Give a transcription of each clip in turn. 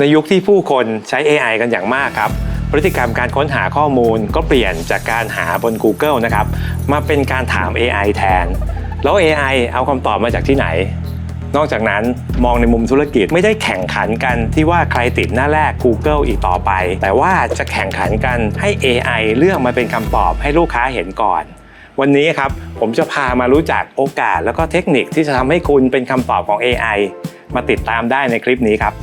ในยุคที่ผู้คนใช้ AI กันอย่างมากครับ พฤติกรรมการค้นหาข้อมูลก็เปลี่ยนจากการหาบน Google นะครับ มาเป็นการถาม AI แทน แล้ว AI เอาคำตอบมาจากที่ไหน นอกจากนั้นมองในมุมธุรกิจไม่ได้แข่งขันกันที่ว่าใครติดหน้าแรก Google อีกต่อไป แต่ว่าจะแข่งขันกันให้ AI เลือกมาเป็นคำตอบให้ลูกค้าเห็นก่อนวันนี้ครับผมจะพามารู้จักโอกาส แล้วก็เทคนิคที่จะทำให้คุณเป็นคำตอบของ AI มาติดตามได้ในคลิปนี้ครับ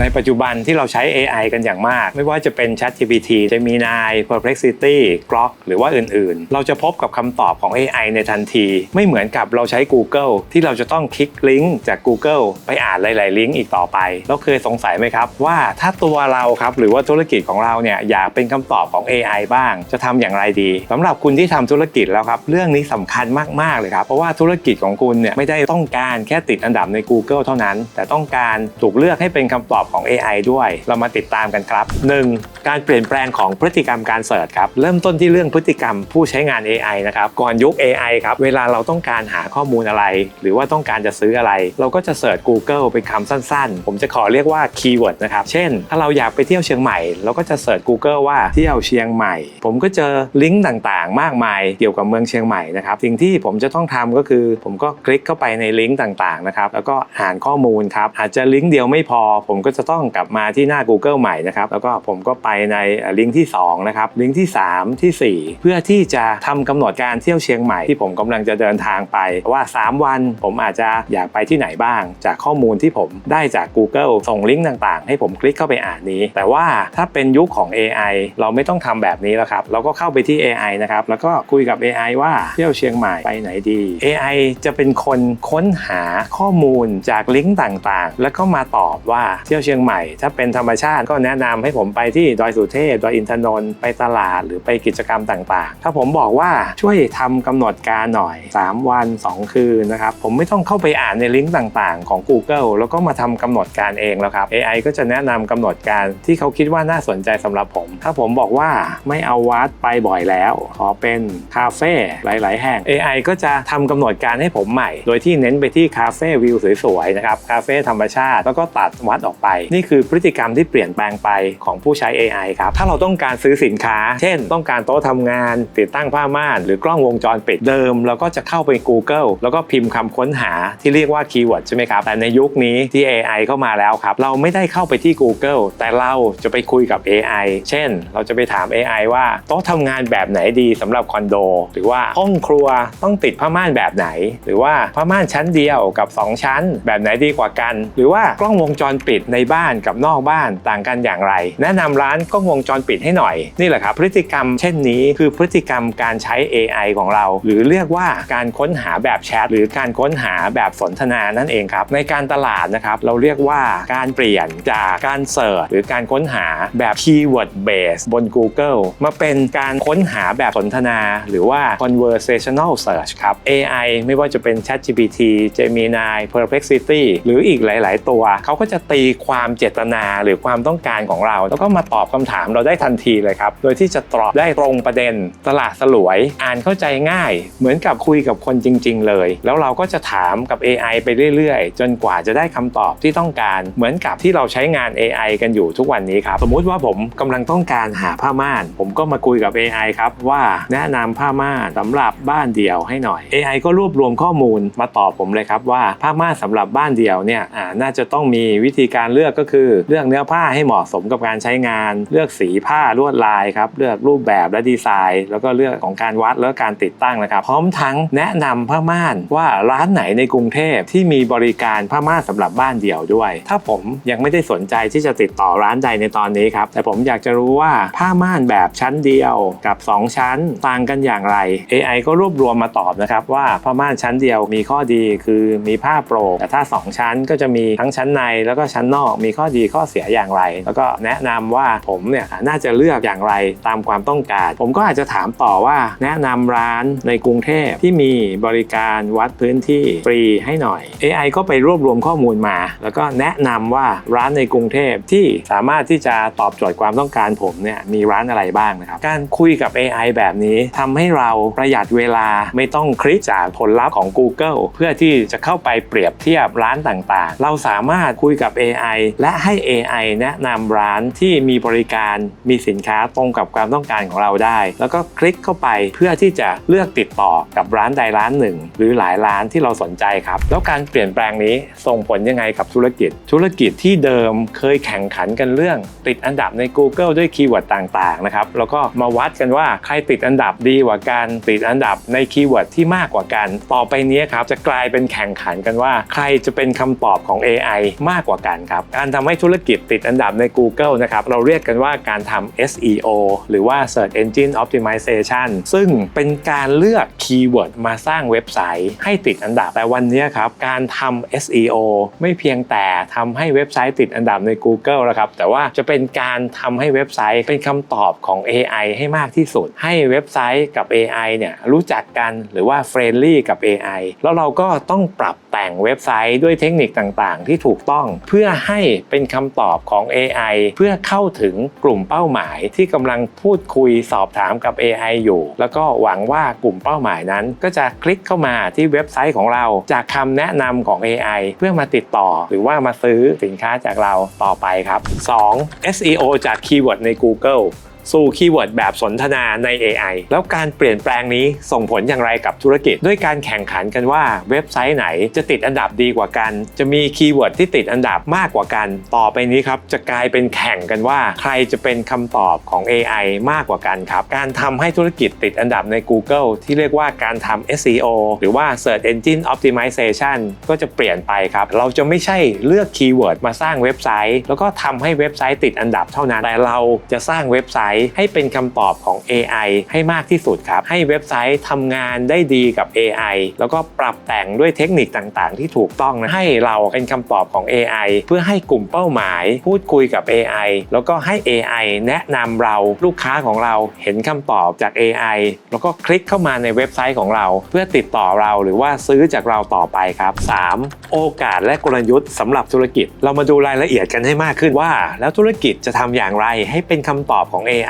ในปัจจุบันที่เราใช้ AI กันอย่างมาก ไม่ว่าจะเป็น ChatGPT Gemini Perplexity Grok หรือว่าอื่นๆ เราจะพบกับคำตอบของ AI ในทันที ไม่เหมือนกับเราใช้ Google ที่เราจะต้องคลิกลิงก์จาก Google ไปอ่านหลาย ๆ ลิงก์อีกต่อไปแล้วเคยสงสัยไหมครับ ว่าถ้าตัวเราครับหรือว่าธุรกิจของเราเนี่ยอยากเป็นคำตอบของ AI บ้าง จะทำอย่างไรดีสำหรับคุณที่ทำธุรกิจแล้วครับเรื่องนี้สำคัญมาก ๆ เลยครับเพราะว่าธุรกิจของคุณเนี่ยไม่ได้ต้องการแค่ติดอันดับใน Google เท่านั้น แต่ต้องการถูกเลือกให้เป็นคำตอบของ AI ด้วย เรามาติดตามกันครับ 1. การเปลี่ยนแปลงของพฤติกรรมการเสิร์ชครับ เริ่มต้นที่เรื่องพฤติกรรมผู้ใช้งาน AI นะครับ ก่อนยุค AI ครับ เวลาเราต้องการหาข้อมูลอะไร หรือว่าต้องการจะซื้ออะไร เราก็จะเสิร์ช Google เป็นคำสั้นๆ ผมจะขอเรียกว่าคีย์เวิร์ดนะครับ เช่น ถ้าเราอยากไปเที่ยวเชียงใหม่ เราก็จะเสิร์ช Google ว่าเที่ยวเชียงใหม่ ผมก็เจอลิงก์ต่างๆ มากมายเกี่ยวกับเมืองเชียงใหม่นะครับ สิ่งที่ผมจะต้องทำก็คือ ผมก็คลิกเข้าไปในลิงก์ต่างๆ นะครับ แล้วก็อ่านข้อมูลครับ อาจจะลิงก์เดียวไม่พอ ผมก็จะต้องกลับมาที่หน้า Google ใหม่นะครับ แล้วก็ผมก็ไปในลิงก์ที่2นะครับลิงก์ที่ 3 ที่ 4 เพื่อที่จะทำกำหนดการเที่ยวเชียงใหม่ที่ผมกำลังจะเดินทางไปว่า 3 วัน ผมอาจจะอยากไปที่ไหนบ้าง จากข้อมูลที่ผมได้จาก Google ส่งลิงก์ต่างๆ ให้ผมคลิกเข้าไปอ่านนี้ แต่ว่าถ้าเป็นยุคของ AI เราไม่ต้องทำแบบนี้แล้วครับ เราก็เข้าไปที่ AI นะครับแล้วก็คุยกับ AI ว่าเที่ยวเชียงใหม่ไปไหนดี AI จะเป็นคนค้นหาข้อมูลจากลิงก์ต่างๆ แล้วก็มาตอบว่าเที่ยวเชียงใหม่ ถ้าเป็นธรรมชาติก็แนะนำให้ผมไปที่ดอยสุเทพดอยอินทนนท์ไปตลาดหรือไปกิจกรรมต่างๆ ถ้าผมบอกว่าช่วยทำกำหนดการหน่อย 3 วัน 2 คืนนะครับ ผมไม่ต้องเข้าไปอ่านในลิงก์ต่างๆ ของ Google แล้วก็มาทำกำหนดการเองแล้วครับ AI ก็จะแนะนำกำหนดการที่เขาคิดว่าน่าสนใจสำหรับผม ถ้าผมบอกว่าไม่เอาวัดไปบ่อยแล้ว ขอเป็นคาเฟ่หลาย ๆ แห่ง AI ก็จะทำกำหนดการให้ผมใหม่ โดยที่เน้นไปที่คาเฟ่วิวสวยๆนะครับคาเฟ่ธรรมชาติแล้วก็ตัดวัดออกไปนี่คือพฤติกรรมที่เปลี่ยนแปลงไปของผู้ใช้ AI ครับ ถ้าเราต้องการซื้อสินค้า เช่น ต้องการโต๊ะทำงาน ติดตั้งผ้าม่าน หรือกล้องวงจรปิดเดิม เราก็จะเข้าไป Google แล้วก็พิมพ์คำค้นหาที่เรียกว่าคีย์เวิร์ดใช่ไหมครับ แต่ในยุคนี้ที่ AI เข้ามาแล้วครับ เราไม่ได้เข้าไปที่ Google แต่เราจะไปคุยกับ AI เช่น เราจะไปถาม AI ว่าโต๊ะทำงานแบบไหนดีสำหรับคอนโด หรือว่าห้องครัวต้องติดผ้าม่านแบบไหน หรือว่าผ้าม่านชั้นเดียวกับ 2 ชั้น แบบไหนดีกว่ากัน หรือว่ากล้องวงจรปิดในบ้านกับนอกบ้านต่างกันอย่างไร แนะนำร้านกล้องวงจรปิดให้หน่อย นี่แหละครับพฤติกรรมเช่นนี้คือพฤติกรรมการใช้ AI ของเรา หรือเรียกว่าการค้นหาแบบแชทหรือการค้นหาแบบสนทนานั่นเองครับในการตลาดนะครับเราเรียกว่าการเปลี่ยนจากการเสิร์ชหรือการค้นหาแบบ keyword base บน Google มาเป็นการค้นหาแบบสนทนา หรือว่า conversational search ครับ AI ไม่ว่าจะเป็น ChatGPT Gemini Perplexity หรืออีกหลาย ๆ ตัว เขาก็จะตีความความเจตนาหรือความต้องการของเรา แล้วก็มาตอบคำถามเราได้ทันทีเลยครับ โดยที่จะตอบได้ตรงประเด็น ตลาดสลวย อ่านเข้าใจง่าย เหมือนกับคุยกับคนจริง ๆ เลย แล้วเราก็จะถามกับ AI ไปเรื่อยๆ จนกว่าจะได้คำตอบที่ต้องการ เหมือนกับที่เราใช้งาน AI กันอยู่ทุกวันนี้ครับ สมมุติว่าผมกำลังต้องการหาผ้าม่าน ผมก็มาคุยกับ AI ครับว่าแนะนำผ้าม่านสำหรับบ้านเดี่ยวให้หน่อย AI ก็รวบรวมข้อมูลมาตอบผมเลยครับว่าผ้าม่านสำหรับบ้านเดี่ยวเนี่ยน่าจะต้องมีวิธีการเลือกก็คือเลือกเนื้อผ้าให้เหมาะสมกับการใช้งาน เลือกสีผ้าลวดลายครับเลือกรูปแบบและดีไซน์ แล้วก็เลือกของการวัดแล้วการติดตั้งนะครับ พร้อมทั้งแนะนำผ้าม่านว่าร้านไหนในกรุงเทพที่มีบริการผ้าม่านสำหรับบ้านเดี่ยวด้วย ถ้าผมยังไม่ได้สนใจที่จะติดต่อร้านใดในตอนนี้ครับแต่ผมอยากจะรู้ว่าผ้าม่านแบบชั้นเดียวกับ 2 ชั้นต่างกันอย่างไร AI ก็รวบรวมมาตอบนะครับว่าผ้าม่านชั้นเดียวมีข้อดีคือมีผ้าโปร่งแต่ถ้า 2 ชั้นก็จะมีทั้งชั้นในแล้วก็ชั้นนอกมีข้อดีข้อเสียอย่างไร แล้วก็แนะนำว่าผมเนี่ยน่าจะเลือกอย่างไรตามความต้องการ ผมก็อาจจะถามต่อว่าแนะนำร้านในกรุงเทพที่มีบริการวัดพื้นที่ฟรีให้หน่อย AI ก็ไปรวบรวมข้อมูลมา แล้วก็แนะนำว่าร้านในกรุงเทพที่สามารถที่จะตอบโจทย์ความต้องการผมเนี่ยมีร้านอะไรบ้างนะครับ การคุยกับ AI แบบนี้ทำให้เราประหยัดเวลาไม่ต้องคลิกจากผลลัพธ์ของ Google เพื่อที่จะเข้าไปเปรียบเทียบร้านต่างๆ เราสามารถคุยกับ AI และให้ AI แนะนำร้านที่มีบริการมีสินค้าตรงกับความต้องการของเราได้ แล้วก็คลิกเข้าไปเพื่อที่จะเลือกติดต่อกับร้านใดร้านหนึ่ง หรือหลายร้านที่เราสนใจครับ แล้วการเปลี่ยนแปลงนี้ส่งผลยังไงกับธุรกิจ ธุรกิจที่เดิมเคยแข่งขันกันเรื่อง ติดอันดับใน Google ด้วยคีย์เวิร์ดต่างๆนะครับแล้วก็มาวัดกันว่าใครติดอันดับดีกว่ากันติดอันดับในคีย์เวิร์ดที่มากกว่ากัน ต่อไปนี้ครับจะกลายเป็นแข่งขันกันว่า ใครจะเป็นคำตอบของ AI มากกว่ากันครับการทำให้ธุรกิจติดอันดับใน Google นะครับเราเรียกกันว่าการทำ SEO หรือว่า Search Engine Optimization ซึ่งเป็นการเลือกคีย์เวิร์ดมาสร้างเว็บไซต์ให้ติดอันดับ แต่วันนี้ครับการทำ SEO ไม่เพียงแต่ทำให้เว็บไซต์ติดอันดับใน Google นะครับแต่ว่าจะเป็นการทำให้เว็บไซต์เป็นคำตอบของ AI ให้มากที่สุด ให้เว็บไซต์กับ AI เนี่ยรู้จักกันหรือว่าเฟรนลี่กับ AI แล้วเราก็ต้องปรับแต่งเว็บไซต์ด้วยเทคนิคต่างๆ ที่ถูกต้องเพื่อให้ให้เป็นคำตอบของ AI เพื่อเข้าถึงกลุ่มเป้าหมายที่กำลังพูดคุยสอบถามกับ AI อยู่ แล้วก็หวังว่ากลุ่มเป้าหมายนั้น ก็จะคลิกเข้ามาที่เว็บไซต์ของเรา จากคำแนะนำของ AI เพื่อมาติดต่อ หรือว่ามาซื้อสินค้าจากเราต่อไปครับ 2. SEO จากคีย์เวิร์ดใน Google สู่คีย์เวิร์ดแบบสนทนาใน AI แล้วการเปลี่ยนแปลงนี้ส่งผลอย่างไรกับธุรกิจ ด้วยการแข่งขันกันว่าเว็บไซต์ไหนจะติดอันดับดีกว่ากัน จะมีคีย์เวิร์ดที่ติดอันดับมากกว่ากัน ต่อไปนี้ครับจะกลายเป็นแข่งกันว่า ใครจะเป็นคำตอบของ AI มากกว่ากันครับ การทำให้ธุรกิจติดอันดับใน Google ที่เรียกว่าการทำ SEO หรือว่า Search Engine Optimization ก็จะเปลี่ยนไปครับ เราจะไม่ใช่เลือกคีย์เวิร์ดมาสร้างเว็บไซต์ แล้วก็ทำให้เว็บไซต์ติดอันดับเท่านั้นแต่เราจะสร้างเว็บไซตต์ ให้เป็นคำตอบของ AI ให้มากที่สุดครับ ให้เว็บไซต์ทำงานได้ดีกับ AI แล้วก็ปรับแต่งด้วยเทคนิคต่างๆ ที่ถูกต้องนะให้เราเป็นคำตอบของ AI เพื่อให้กลุ่มเป้าหมาย พูดคุยกับ AI แล้วก็ให้ AI แนะนำเราลูกค้าของเราเห็นคำตอบจาก AI แล้วก็คลิกเข้ามาในเว็บไซต์ของเรา เพื่อติดต่อเราหรือว่าซื้อจากเราต่อไปครับ 3. โอกาสและกลยุทธ์สำหรับธุรกิจ เรามาดูรายละเอียดกันให้มากขึ้นว่า แล้วธุรกิจจะทำอย่างไรให้เป็นคำตอบของ AI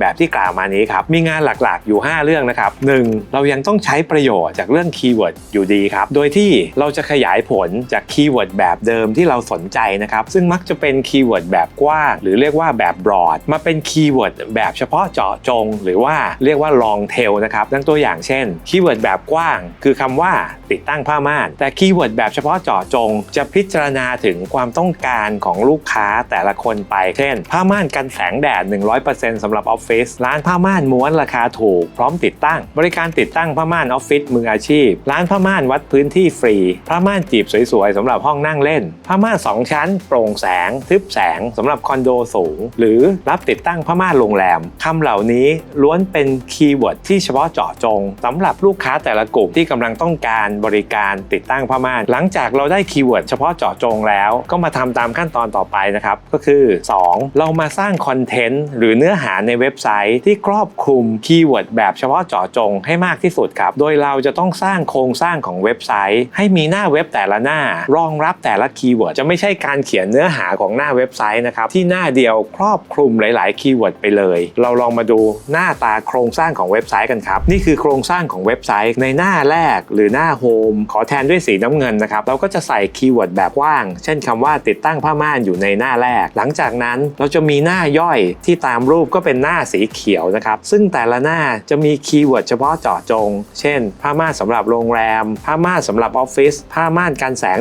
แบบที่กล่าวมานี้ครับ มีงานหลักๆอยู่ 5 เรื่องนะครับ 1. เรายังต้องใช้ประโยชน์จากเรื่องคีย์เวิร์ดอยู่ดีครับ โดยที่เราจะขยายผลจากคีย์เวิร์ดแบบเดิมที่เราสนใจนะครับ ซึ่งมักจะเป็นคีย์เวิร์ดแบบกว้างหรือเรียกว่าแบบ broad มาเป็นคีย์เวิร์ดแบบเฉพาะเจาะจง หรือว่าเรียกว่า long tail นะครับดังตัวอย่างเช่นคีย์เวิร์ดแบบกว้าง คือคำว่าติดตั้งผ้าม่าน แต่คีย์เวิร์ดแบบเฉพาะเจาะจง จะพิจารณาถึงความต้องการของลูกค้าแต่ละคนไปเช่น ผ้าม่านกันแสงแดด 100%สำหรับออฟฟิศร้านผ้าม่านม้วนราคาถูก พร้อมติดตั้ง บริการติดตั้งผ้าม่านออฟฟิศมืออาชีพ ร้านผ้าม่านวัดพื้นที่ฟรีผ้าม่านจีบสวยๆสำหรับห้องนั่งเล่นผ้าม่านสองชั้น โปร่งแสง ทึบแสงสำหรับคอนโดสูง หรือรับติดตั้งผ้าม่านโรงแรมคำเหล่านี้ล้วนเป็นคีย์เวิร์ดที่เฉพาะเจาะจงสำหรับลูกค้าแต่ละกลุ่มที่กำลังต้องการบริการติดตั้งผ้าม่าน หลังจากเราได้คีย์เวิร์ดเฉพาะเจาะจงแล้วก็มาทำตามขั้นตอนต่อไปนะครับก็คือ 2. เรามาสร้างคอนเทนต์หรือเนื้อหาในเว็บไซต์ที่ครอบคลุมคีย์เวิร์ดแบบเฉพาะเจาะจงให้มากที่สุดครับ โดยเราจะต้องสร้างโครงสร้างของเว็บไซต์ ให้มีหน้าเว็บแต่ละหน้า รองรับแต่ละคีย์เวิร์ดจะไม่ใช่การเขียนเนื้อหาของหน้าเว็บไซต์นะครับที่หน้าเดียวครอบคลุมหลาย ๆ คีย์เวิร์ดไปเลย เราลองมาดูหน้าตาโครงสร้างของเว็บไซต์กันครับนี่คือโครงสร้างของเว็บไซต์ในหน้าแรกหรือหน้าโฮมขอแทนด้วยสีน้ำเงินนะครับเราก็จะใส่คีย์เวิร์ดแบบว่าง เช่นคำว่าติดตั้งผ้าม่านอยู่ในหน้าแรก หลังจากนั้นเราจะมีหน้าย่อยที่ตามรูปก็เป็นหน้าสีเขียวนะครับ ซึ่งแต่ละหน้าจะมีคีย์เวิร์ดเฉพาะเจาะจง เช่น ผ้าม่านสำหรับโรงแรม ผ้าม่านสำหรับออฟฟิศผ้าม่านกันแสง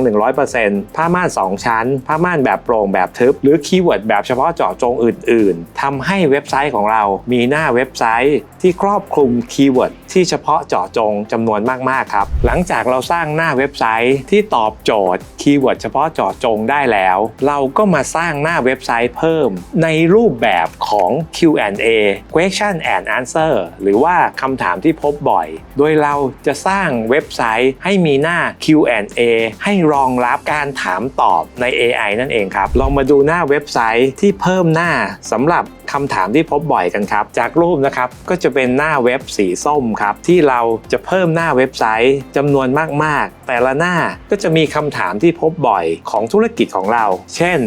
100%ผ้าม่าน 2 ชั้น ผ้าม่านแบบโปร่งแบบทึบ หรือคีย์เวิร์ดแบบเฉพาะเจาะจงอื่น ๆทำให้เว็บไซต์ของเรามีหน้าเว็บไซต์ที่ครอบคลุมคีย์เวิร์ดที่เฉพาะเจาะจงจำนวนมาก ๆ ครับ หลังจากเราสร้างหน้าเว็บไซต์ที่ตอบโจทย์คีย์เวิร์ดเฉพาะเจาะจงได้แล้ว เราก็มาสร้างหน้าเว็บไซต์เพิ่มในรูปแบบของ Q&A question and answer หรือว่าคำถามที่พบบ่อย โดยเราจะสร้างเว็บไซต์ให้มีหน้า Q&A ให้รองรับการถามตอบใน AI นั่นเองครับ ลองมาดูหน้าเว็บไซต์ที่เพิ่มหน้าสำหรับคำถามที่พบบ่อยกันครับ จากรูปนะครับก็จะเป็นหน้าเว็บสีส้มครับ ที่เราจะเพิ่มหน้าเว็บไซต์จำนวนมาก ๆ แต่ละหน้าก็จะมีคำถามที่พบบ่อยของธุรกิจของเรา เช่น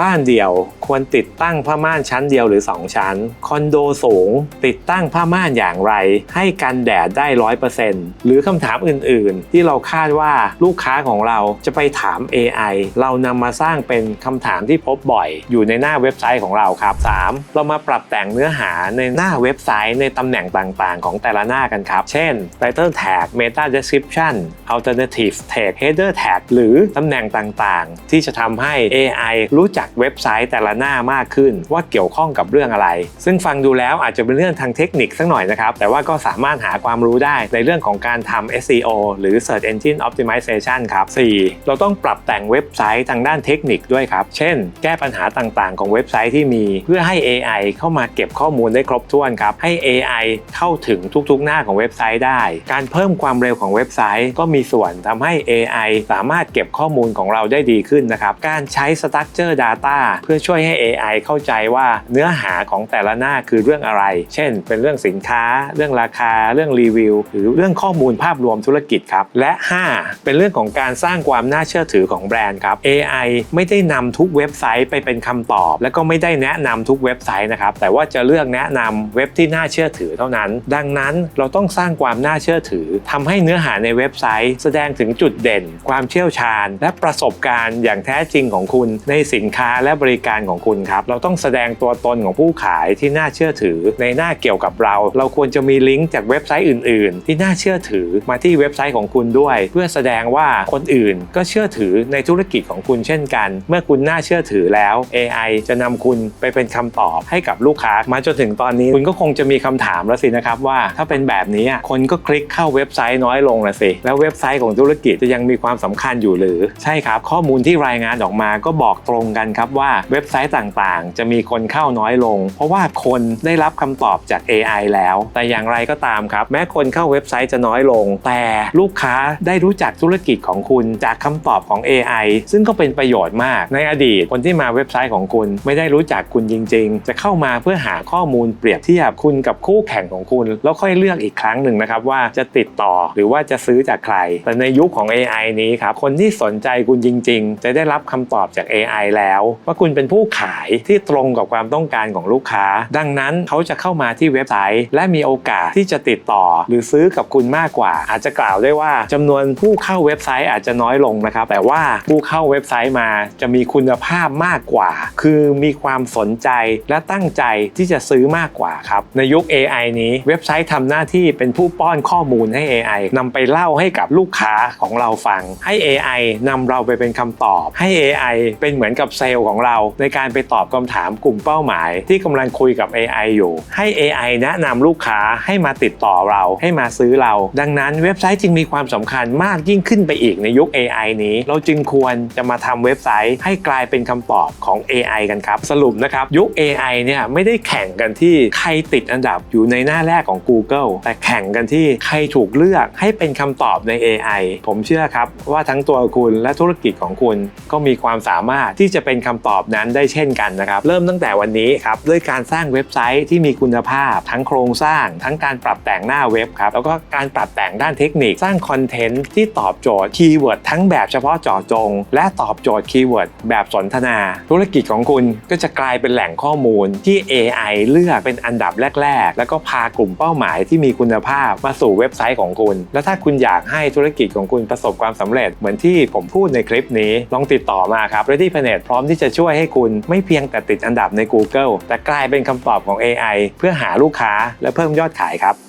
บ้านเดี่ยวควรติดตั้งผ้าม่านชั้นเดียวหรือ 2 ชั้น คอนโดสูง ติดตั้งผ้าม่านอย่างไร ให้กันแดดได้ร้อยเปอร์เซ็นต์หรือคำถามอื่น ๆ ที่เราคาดว่าลูกค้าของเราจะไปถาม AI เรานำมาสร้างเป็นคำถามที่พบบ่อย อยู่ในหน้าเว็บไซต์ของเราครับ 3. เรามาปรับแต่งเนื้อหาในหน้าเว็บไซต์ในตำแหน่งต่างๆ ของแต่ละหน้ากันครับ เช่น Title Tag Meta Description Alternative Tag Header Tag หรือตำแหน่งต่างๆ ที่จะทำให้ AI รู้จักจากเว็บไซต์แต่ละหน้ามากขึ้น ว่าเกี่ยวข้องกับเรื่องอะไร ซึ่งฟังดูแล้วอาจจะเป็นเรื่องทางเทคนิคสักหน่อยนะครับ แต่ว่าก็สามารถหาความรู้ได้ในเรื่องของการทำ SEO หรือ Search Engine Optimization ครับ 4. เราต้องปรับแต่งเว็บไซต์ทางด้านเทคนิคด้วยครับ เช่น แก้ปัญหาต่างๆ ของเว็บไซต์ที่มี เพื่อให้ AI เข้ามาเก็บข้อมูลได้ครบถ้วนครับ ให้ AI เข้าถึงทุกๆ หน้าของเว็บไซต์ได้ การเพิ่มความเร็วของเว็บไซต์ก็มีส่วนทำให้ AI สามารถเก็บข้อมูลของเราได้ดีขึ้นนะครับ การใช้ Structure Data เพื่อช่วยให้ AI เข้าใจว่าเนื้อหาของแต่ละหน้าคือเรื่องอะไร เช่น เป็นเรื่องสินค้า เรื่องราคา เรื่องรีวิว หรือเรื่องข้อมูลภาพรวมธุรกิจครับ และ 5 เป็นเรื่องของการสร้างความน่าเชื่อถือของแบรนด์ครับ AI ไม่ได้นำทุกเว็บไซต์ไปเป็นคำตอบ และก็ไม่ได้แนะนำทุกเว็บไซต์นะครับ แต่ว่าจะเลือกแนะนำเว็บที่น่าเชื่อถือเท่านั้น ดังนั้นเราต้องสร้างความน่าเชื่อถือทำให้เนื้อหาในเว็บไซต์ แสดงถึงจุดเด่น ความเชี่ยวชาญ และประสบการณ์อย่างแท้จริงของคุณในสินค้าและบริการของคุณครับ เราต้องแสดงตัวตนของผู้ขายที่น่าเชื่อถือ ในหน้าเกี่ยวกับเรา เราควรจะมีลิงก์จากเว็บไซต์อื่น ๆ ที่น่าเชื่อถือมาที่เว็บไซต์ของคุณด้วย เพื่อแสดงว่าคนอื่นก็เชื่อถือในธุรกิจของคุณเช่นกัน เมื่อคุณน่าเชื่อถือแล้ว AI จะนำคุณไปเป็นคำตอบให้กับลูกค้ามาจนถึงตอนนี้คุณก็คงจะมีคำถามแล้วสินะครับว่า ถ้าเป็นแบบนี้คนก็คลิกเข้าเว็บไซต์น้อยลงละสิแล้วเว็บไซต์ของธุรกิจจะยังมีความสำคัญอยู่หรือ ใช่ครับ ข้อมูลที่รายงานออกมาก็บอกตรงกันครับว่าเว็บไซต์ต่างๆ จะมีคนเข้าน้อยลง เพราะว่าคนได้รับคำตอบจาก AI แล้ว แต่อย่างไรก็ตามครับ แม้คนเข้าเว็บไซต์จะน้อยลง แต่ลูกค้าได้รู้จักธุรกิจของคุณจากคำตอบของ AI ซึ่งก็เป็นประโยชน์มาก ในอดีตคนที่มาเว็บไซต์ของคุณไม่ได้รู้จักคุณจริง ๆ จะเข้ามาเพื่อหาข้อมูลเปรียบเทียบคุณกับคู่แข่งของคุณ แล้วค่อยเลือกอีกครั้งหนึ่งนะครับว่าจะติดต่อหรือว่าจะซื้อจากใคร แต่ในยุคของ AI นี้ครับคนที่สนใจคุณจริง ๆ จะได้รับคำตอบจาก AI แล้วว่าคุณเป็นผู้ขายที่ตรงกับความต้องการของลูกค้า ดังนั้นเขาจะเข้ามาที่เว็บไซต์ และมีโอกาสที่จะติดต่อ หรือซื้อกับคุณมากกว่า อาจจะกล่าวได้ว่าจำนวนผู้เข้าเว็บไซต์อาจจะน้อยลงนะครับ แต่ว่าผู้เข้าเว็บไซต์มาจะมีคุณภาพมากกว่า คือมีความสนใจและตั้งใจที่จะซื้อมากกว่าครับ ในยุค AI นี้เว็บไซต์ทำหน้าที่เป็นผู้ป้อนข้อมูลให้ AI นำไปเล่าให้กับลูกค้าของเราฟัง ให้ AI นำเราไปเป็นคำตอบ ให้ AI เป็นเหมือนกับเซลล์ของเรา ในการไปตอบคำถามกลุ่มเป้าหมาย ที่กำลังคุยกับ AI อยู่ ให้ AI แนะนำลูกค้าให้มาติดต่อเราให้มาซื้อเรา ดังนั้นเว็บไซต์จึงมีความสำคัญมากยิ่งขึ้นไปอีกในยุค AI นี้ เราจึงควรจะมาทำเว็บไซต์ ให้กลายเป็นคำตอบของ AI กันครับ สรุปนะครับยุค AI เนี่ยไม่ได้แข่งกันที่ใครติดอันดับอยู่ในหน้าแรกของ Google แต่แข่งกันที่ใครถูกเลือกให้เป็นคำตอบใน AI ผมเชื่อครับว่าทั้งตัวคุณและธุรกิจของคุณก็มีความสามารถที่จะเป็นคำตอบนั้นได้เช่นกันนะครับ เริ่มตั้งแต่วันนี้ครับด้วยการสร้างเว็บไซต์ที่มีคุณภาพ ทั้งโครงสร้าง ทั้งการปรับแต่งหน้าเว็บครับแล้วก็การปรับแต่งด้านเทคนิค สร้างคอนเทนต์ที่ตอบโจทย์คีย์เวิร์ดทั้งแบบเฉพาะเจาะจง และตอบโจทย์คีย์เวิร์ดแบบสนทนา ธุรกิจของคุณก็จะกลายเป็นแหล่งข้อมูลที่ AI เลือกเป็นอันดับแรก ๆ แล้วก็พากลุ่มเป้าหมายที่มีคุณภาพมาสู่เว็บไซต์ของคุณ และถ้าคุณอยากให้ธุรกิจของคุณประสบความสำเร็จเหมือนที่ผมพูดในคลิปนี้ลองติดต่อมาครับ Ready Planet พร้อมที่จะช่วยให้คุณไม่เพียงแต่ติดอันดับใน Google แต่กลายเป็นคำตอบของ AI เพื่อหาลูกค้าและเพิ่มยอดขายครับ